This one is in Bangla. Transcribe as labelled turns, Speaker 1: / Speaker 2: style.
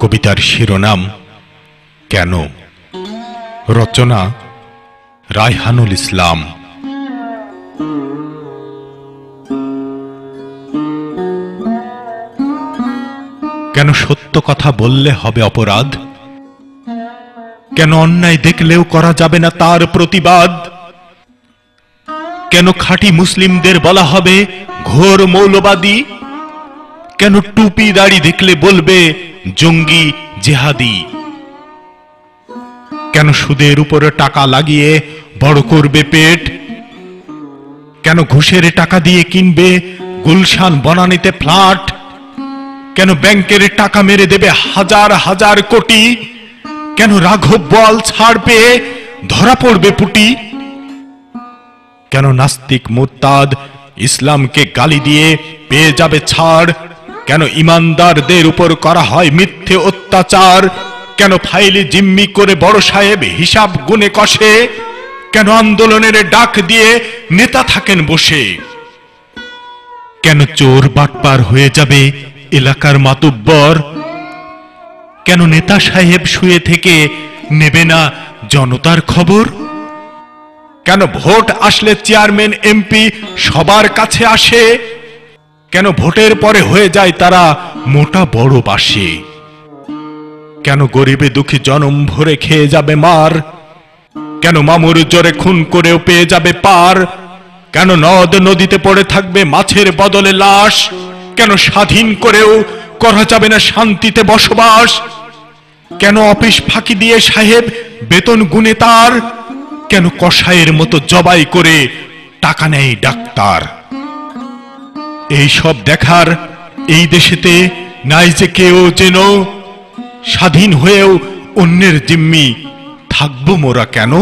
Speaker 1: কবিতার শিরোনাম কেন? রচনা রায়হানুল ইসলাম। কেন সত্য কথা বললে হবে অপরাধ? কেন অন্যায় দেখলেও করা যাবে না তার প্রতিবাদ? কেন খাঁটি মুসলিমদের বলা হবে ঘোর মৌলবাদী? কেন টুপি দাড়ি দেখলে বলবে, জঙ্গি জেহাদি? কেন সুদের উপরে টাকা লাগিয়ে বড় করবে পেট? কেন ঘুষের টাকা দিয়ে কিনবে গুলশান বনানিতে ফ্ল্যাট? কেন ব্যাংকের টাকা মেরে দেবে হাজার হাজার কোটি? কেন রাঘব বল ছাড় পেয়ে ধরা পড়বে পুটি? কেন নাস্তিক মুরতাদ ইসলামকে গালি দিয়ে পেয়ে যাবে ছাড়? কেন ইমানদারদের উপর করা হয় মিথ্যে অত্যাচার? কেন ফাইলে জিম্মি করে বড় সাহেব হিসাব গুনে কষে? কেন আন্দোলনের ডাক দিয়ে নেতা থাকেন বসে? কেন চোর বাটপার হয়ে যাবে এলাকার মাতুব্বর? কেন নেতা সাহেব শুয়ে থেকে নেবে না জনতার খবর? কেন ভোট আসলে চেয়ারম্যান, এমপি সবার কাছে আসে? কেন ভোটের পরে হয়ে যায় তারা মোটা বড় বাসে? কেন গরিবে দুঃখী জনম ভরে খেয়ে যাবে মার? কেন মামুর জোরে খুন করেও পেয়ে যাবে পার? কেন নদ নদীতে পড়ে থাকবে মাছের বদলে লাশ? কেন স্বাধীন করেও করা যাবে না শান্তিতে বসবাস? কেন অফিস ফাঁকি দিয়ে সাহেব বেতন গুনে তার? কেন কষায়ের মতো জবাই করে টাকা নেয় ডাক্তার? এই সব দেখার এই দেশেতে নাই যে কেউ যেন স্বাধীন হয়েও অন্যের জিম্মি থাকব মোরা কেন?